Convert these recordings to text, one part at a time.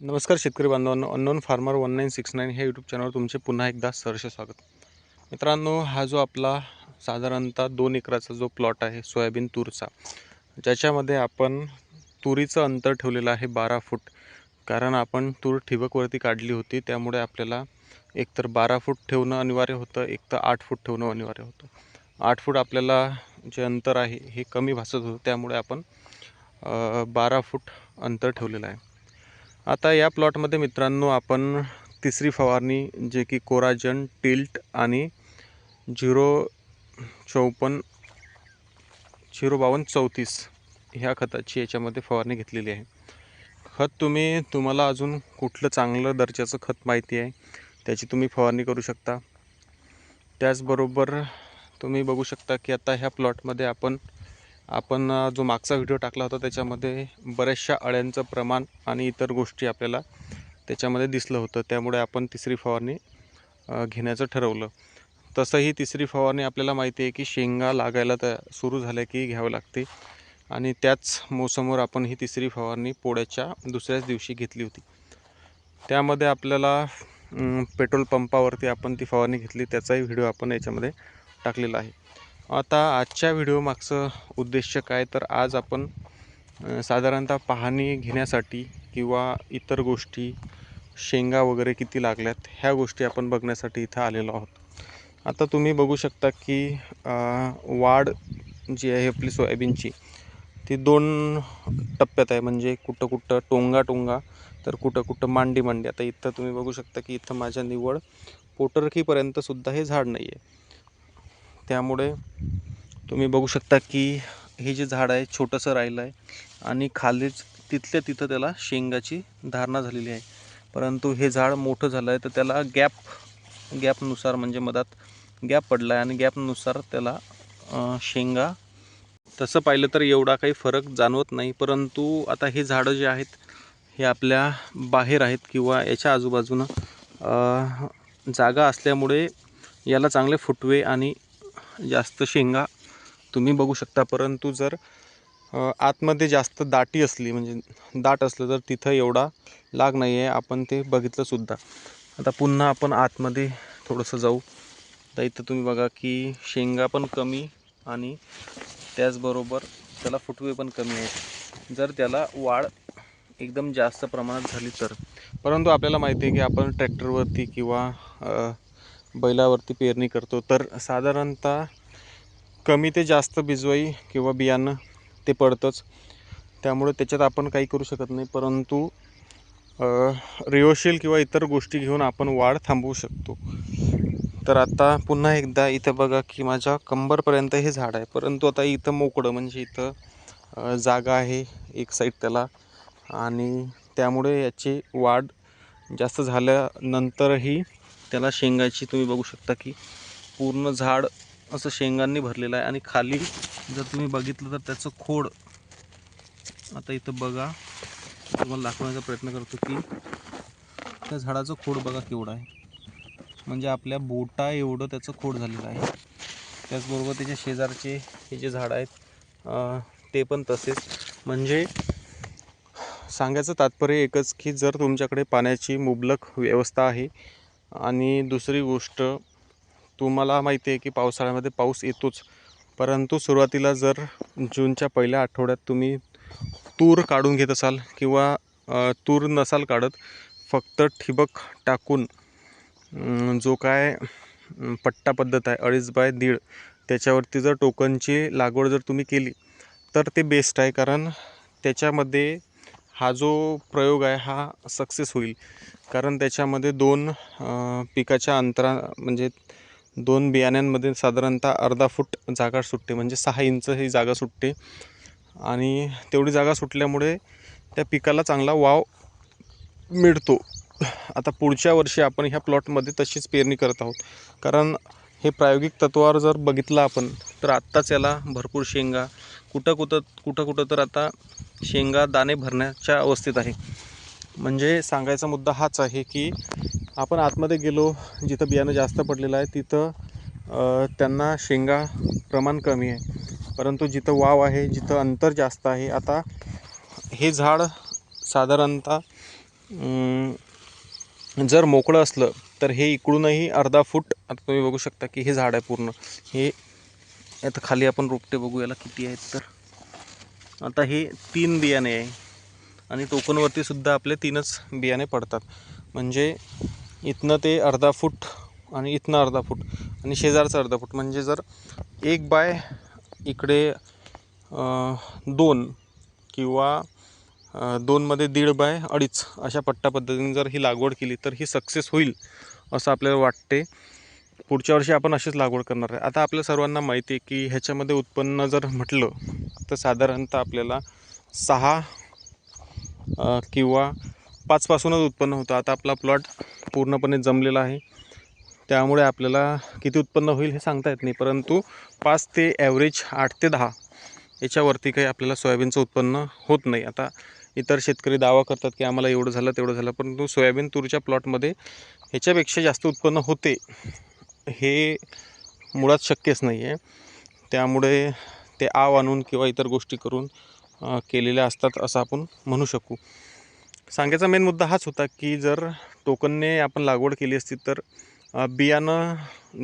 नमस्कार शेतकरी बांधवांनो unknown farmer one nine six nine ह्या यूट्यूब चॅनलवर तुमचे पुन्हा एकदा सहर्ष स्वागत. मित्रांनो हा जो आपला साधारणतः दोन एकराचा जो प्लॉट आहे सोयाबीन तूरचा ज्याच्यामध्ये आपण तुरीचं अंतर ठेवलेलं आहे बारा फूट. कारण आपण तूर ठिबकवरती काढली होती त्यामुळे आपल्याला एकतर बारा फूट ठेवणं अनिवार्य होतं एक तर आठ फूट ठेवणं अनिवार्य होतं. आठ फूट आपल्याला जे अंतर आहे हे कमी भासत होतं त्यामुळे आपण बारा फूट अंतर ठेवलेलं आहे. आता या प्लॉटमध्ये मित्रांनो आपण तिसरी फवारणी जे की कोराजन टिल्ट आणि झिरो चौपन्न झिरो बावन्न चौतीस ह्या खताची याच्यामध्ये फवारणी घेतलेली आहे. खत तुम्ही तुम्हाला अजून कुठलं चांगलं दर्जाचं खत माहिती आहे त्याची तुम्ही फवारणी करू शकता. त्याचबरोबर तुम्ही बघू शकता की आता ह्या प्लॉटमध्ये आपण आपण जो मागचा व्हिडिओ टाकला होता त्याच्यामध्ये बऱ्याचशा अळ्यांचं प्रमाण आणि इतर गोष्टी आपल्याला त्याच्यामध्ये दिसलं होतं. त्यामुळे आपण तिसरी फवारणी घेण्याचं ठरवलं. तसंही तिसरी फवारणी आपल्याला माहिती आहे की शेंगा लागायला त्या सुरू झाल्या की घ्यावं लागते. आणि त्याच मोसमवर आपण ही तिसरी फवारणी पोळ्याच्या दुसऱ्याच दिवशी घेतली होती. त्यामध्ये आपल्याला पेट्रोल पंपावरती आपण ती फवारणी घेतली. त्याचाही व्हिडिओ आपण याच्यामध्ये टाकलेला आहे. आता आजच्या व्हिडिओ मागचं उद्देश काय? तर आज आपण साधारणतः पाहणी घेण्यासाठी किंवा इतर गोष्टी शेंगा वगैरे किती लागल्यात ह्या गोष्टी आपण बघण्यासाठी इथं आलेलो आहोत. आता तुम्ही बघू शकता की वाढ जी आहे आपली सोयाबीनची ती दोन टप्प्यात आहे. म्हणजे कुठं कुठं टोंगा टोंगा तर कुठं कुठं मांडी मांडी. आता इथं तुम्ही बघू शकता की इथं माझ्या निवड पोटरखीपर्यंतसुद्धा हे झाड नाही आहे त्यामुळे तुम्ही बघू शकता की हे जे झाड आहे छोटंसं राहिलं आहे आणि खालीच तिथल्या तिथं त्याला शेंगाची धारणा झालेली आहे. परंतु हे झाड मोठं झालं आहे तर त्याला गॅप गॅपनुसार म्हणजे मधात गॅप पडला आहे आणि गॅपनुसार त्याला शेंगा तसं पाहिलं तर एवढा काही फरक जाणवत नाही. परंतु आता हे झाडं जे आहेत हे आपल्या बाहेर आहेत किंवा याच्या आजूबाजूनं जागा असल्यामुळे याला चांगले फुटवे आणि जास्त शेंगा तुम्ही बघू शकता. परंतु जर आतमध्ये जास्त दाटी असली म्हणजे दाट असलं तर तिथं एवढा लाग नाही आहे आपण ते बघितलंसुद्धा आता पुन्हा आपण आतमध्ये थोडंसं जाऊ. तर इथं तुम्ही बघा की शेंगा पण कमी आणि त्याचबरोबर त्याला फुटवे पण कमी आहेत. जर त्याला वाढ एकदम जास्त प्रमाणात झाली तर. परंतु आपल्याला माहिती आहे की आपण ट्रॅक्टरवरती किंवा बैलावरती पेरणी करतो. तर साधारणतः कमी ते जास्त बिजवाई किंवा बियाणं ते पडतंच. त्यामुळे त्याच्यात आपण काही करू शकत नाही. परंतु रिओशील किंवा इतर गोष्टी घेऊन आपण वाढ थांबवू शकतो. तर आता पुन्हा एकदा इथं बघा की माझ्या कंबरपर्यंत हे झाड आहे. परंतु आता इथं मोकळं म्हणजे इथं जागा आहे एक साईड त्याला. आणि त्यामुळे याची वाढ जास्त झाल्यानंतरही त्याला शेंगाची तुम्ही बघू शकता की पूर्ण झाड असं शेंगांनी भरलेलं आहे. आणि खाली जर तुम्ही बघितलं तर त्याचं खोड आता इथं बघा. तुम्हाला दाखवण्याचा प्रयत्न करतो की त्या झाडाचं खोड बघा केवढं आहे. म्हणजे आपल्या बोटा एवढं त्याचं खोड झालेलं आहे. त्याचबरोबर त्याच्या शेजारचे हे जे झाड आहेत ते पण तसेच. म्हणजे सांगायचं तात्पर्य एकच की जर तुमच्याकडे पाण्याची मुबलक व्यवस्था आहे आणि दुसरी गोष्ट तुम्हाला माहिती आहे की पावसाळ्यामध्ये पाऊस येतोच. परंतु सुरुवातीला जर जूनच्या पहिल्या आठवड्यात तुम्ही तूर काढून घेत असाल किंवा तूर नसाल काढत फक्त ठिबक टाकून जो काय पट्टा पद्धत आहे अडीच बाय दीड त्याच्यावरती जर टोकनची लागवड जर तुम्ही केली तर ते बेस्ट आहे. कारण त्याच्यामध्ये हा जो प्रयोग आहे हा सक्सेस होईल. कारण त्याच्यामध्ये दोन पिकाच्या अंतरा म्हणजे दोन बियाण्यांमध्ये साधारणतः अर्धा फूट जागा सुटते. म्हणजे सहा इंच ही जागा सुटते. आणि तेवढी जागा सुटल्यामुळे त्या पिकाला चांगला वाव मिळतो. आता पुढच्या वर्षी आपण ह्या प्लॉटमध्ये तशीच पेरणी करत आहोत. कारण हे प्रायोगिक तत्वावर जर बघितलं आपण तर आत्ताच याला भरपूर शेंगा कुठं कुठं कुठं कुठं तर आता शेंगा दाणे भरण्याच्या अवस्थेत आहे. म्हणजे सांगायचा मुद्दा हाच आहे की आपण आतमध्ये गेलो जिथं बियाणं जास्त पडलेलं आहे तिथं त्यांना शेंगा प्रमाण कमी आहे. परंतु जिथं वाव आहे जिथं अंतर जास्त आहे आता हे झाड साधारणतः जर मोकळं असलं तर हे इकडूनही अर्धा फूट आता तुम्ही बघू शकता की हे झाड आहे पूर्ण. हे आता खाली आपण रोपटे बघू याला किती आहेत तर. आता हे तीन बियाणे आहे. आणि टोकनवरती सुद्धा आपले तीनच बियाणे पडतात. म्हणजे इथनं ते अर्धा फूट आणि इथनं अर्धा फूट आणि शेजारचं अर्धा फूट. म्हणजे जर एक बाय इकडे दोन किंवा दोनमध्ये दीड बाय अडीच अशा पट्टा पद्धतीने जर ही लागवड केली तर ही सक्सेस होईल असं आपल्याला वाटते. पुढच्या वर्षी आपण अशीच लागवड करणार आहे. आता आपल्या सर्वांना माहिती आहे की ह्याच्यामध्ये उत्पन्न जर म्हटलं तर साधारणतः आपल्याला सहा किंवा पाचपासूनच उत्पन्न होतं. आता आपला प्लॉट पूर्णपणे जमलेला आहे. त्यामुळे आपल्याला किती उत्पन्न होईल हे सांगता येत नाही. परंतु पाच ते ॲव्हरेज आठ ते दहा याच्यावरती काही आपल्याला सोयाबीनचं उत्पन्न होत नाही. आता इतर शेतकरी दावा करतात की आम्हाला एवढं झालं तेवढं झालं. परंतु सोयाबीन तूरच्या प्लॉटमध्ये ह्याच्यापेक्षा जास्त उत्पन्न होते हे मुळात शक्यच नाही आहे त्यामुळे ते आव आणून किंवा इतर गोष्टी करून केलेल्या असतात असं आपण म्हणू शकू. सांगायचा मेन मुद्दा हाच होता की जर टोकनने आपण लागवड केली असती तर बियाणं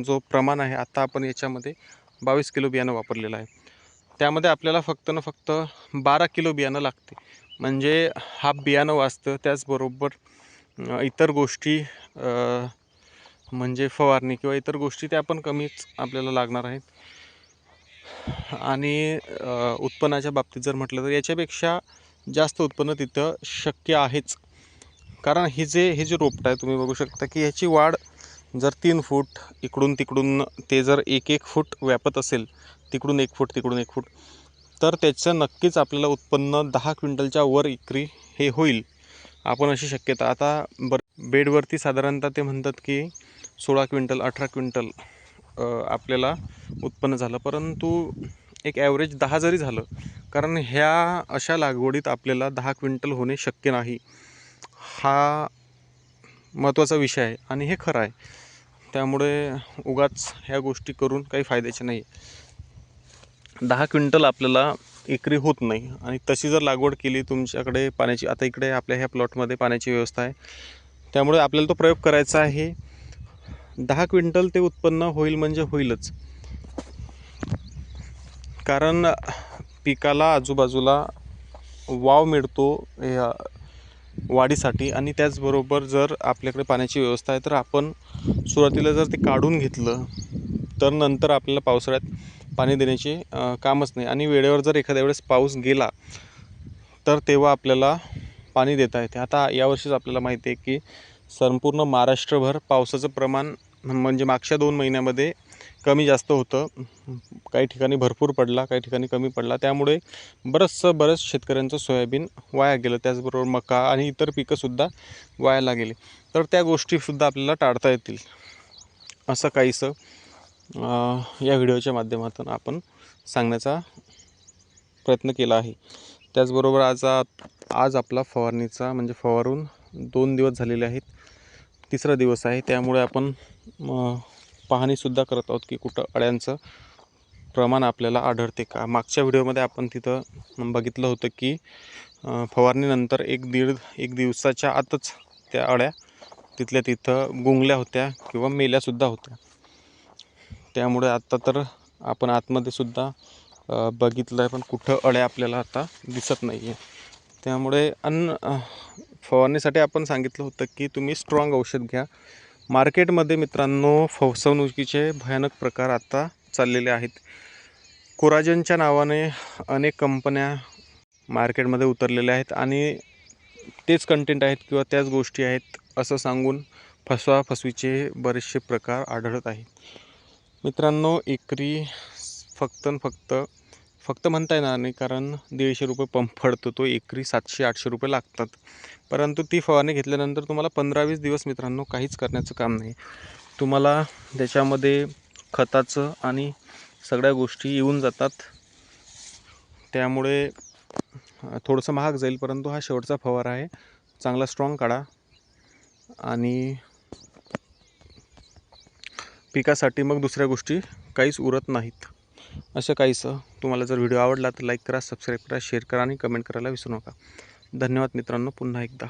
जो प्रमाण आहे आत्ता आपण याच्यामध्ये बावीस किलो बियाणं वापरलेलं आहे. त्यामध्ये आपल्याला फक्त ना फक्त बारा किलो बियाणं लागते. म्हणजे हा बियाणं वाचतं त्याचबरोबर इतर गोष्टी म्हणजे फवारणी किंवा इतर गोष्टी त्या पण कमीच आपल्याला लागणार आहेत. आणि उत्पन्नाच्या बाबतीत जर म्हटलं तर याच्यापेक्षा जास्त उत्पन्न तिथं शक्य आहेच. कारण हे जे हे जे रोपट आहे तुम्ही बघू शकता की ह्याची वाढ जर तीन फूट इकडून तिकडून ते जर एक एक फूट व्यापत असेल तिकडून एक फूट तिकडून एक फूट तर त्याचं नक्कीच आपल्याला उत्पन्न दहा क्विंटलच्या वर विक्री हे होईल आपण अशी शक्यता. आता बर बेडवरती साधारणतः ते म्हणतात की सोळा क्विंटल अठरा क्विंटल आपल्याला उत्पन्न झालं. परंतु एक ॲव्हरेज दहा जरी झालं कारण ह्या अशा लागवडीत आपल्याला दहा क्विंटल होणे शक्य नाही. हा महत्त्वाचा विषय आहे आणि हे खरं आहे. त्यामुळे उगाच ह्या गोष्टी करून काही फायद्याचे नाही दहा क्विंटल आपल्याला एकरी होत नाही. आणि तशी जर लागवड केली तुमच्याकडे पाण्याची आता इकडे आपल्या ह्या प्लॉटमध्ये पाण्याची व्यवस्था आहे. त्यामुळे आपल्याला तो प्रयोग करायचा आहे. दहा क्विंटल ते उत्पन्न होईल म्हणजे होईलच. कारण पिकाला आजूबाजूला वाव मिळतो या वाढीसाठी आणि त्याचबरोबर जर आपल्याकडे पाण्याची व्यवस्था आहे तर आपण सुरुवातीला जर ते काढून घेतलं तर नंतर आपल्याला पावसाळ्यात पाणी देण्याचे कामच नाही. आणि वेळेवर जर एखाद्या वेळेस पाऊस गेला तर तेव्हा आपल्याला पाणी देता येते. आता यावर्षीच आपल्याला माहिती आहे की संपूर्ण महाराष्ट्रभर पावसाचं प्रमाण म्हणजे मागच्या दोन महिन्यामध्ये कमी जास्त होतं. काही ठिकाणी भरपूर पडला काही ठिकाणी कमी पडला. त्यामुळे बरंचसं बरंच शेतकऱ्यांचं सोयाबीन वाया गेलं. त्याचबरोबर मका आणि इतर पिकंसुद्धा वायाला गेली. तर त्या गोष्टीसुद्धा आपल्याला टाळता येतील. असं काहीसं या व्हिडिओच्या माध्यमातून आपण सांगण्याचा प्रयत्न केला आहे. त्याचबरोबर आज आज आपला फवारणीचा म्हणजे फवारून दोन दिवस झालेले आहेत. तिसरा दिवस आहे. त्यामुळे आपण पाहणीसुद्धा करत आहोत की कुठं अळ्यांचं प्रमाण आपल्याला आढळते का? मागच्या व्हिडिओमध्ये आपण तिथं बघितलं होतं की फवारणीनंतर एक दीड एक दिवसाच्या आतच त्या अळ्या तिथल्या तिथं गुंगल्या होत्या किंवा मेल्यासुद्धा होत्या. त्यामुळे आत्ता तर आपण आतमध्ये सुद्धा बघितलं आहे पण कुठं अळ्या आपल्याला आता दिसत नाही आहे त्यामुळे अन्न फवारणीसाठी आपण सांगितलं होतं की तुम्ही स्ट्रॉंग औषध घ्या. मार्केटमध्ये मित्रांनो फसवणुकीचे भयानक प्रकार आता चाललेले आहेत. कोराजनच्या नावाने अनेक कंपन्या मार्केटमध्ये उतरलेल्या आहेत आणि तेच कंटेंट आहेत किंवा त्याच गोष्टी आहेत असं सांगून फसवा फसवीचे बरेचसे प्रकार आढळत आहेत. मित्रांनो एकरी फक्त फक्त फक्त म्हणता येणार नाही कारण दीडशे रुपये पंप पडतो तो एकरी सातशे आठशे रुपये लागतात. परंतु ती फवारणी घेतल्यानंतर तुम्हाला पंधरा वीस दिवस मित्रांनो काहीच करण्याचं काम नाही. तुम्हाला त्याच्यामध्ये खताचं आणि सगळ्या गोष्टी येऊन जातात. त्यामुळे थोडंसं महाग जाईल परंतु हा शेवटचा फवारा आहे. चांगला स्ट्रॉंग काढा. आणि पिकासाठी मग दुसऱ्या गोष्टी काहीच उरत नाहीत. असं काहीसं. तुम्हाला जर व्हिडिओ आवडला तर लाईक करा सबस्क्राईब करा शेअर करा आणि कमेंट करायला विसरू नका. धन्यवाद मित्रांनो पुन्हा एकदा.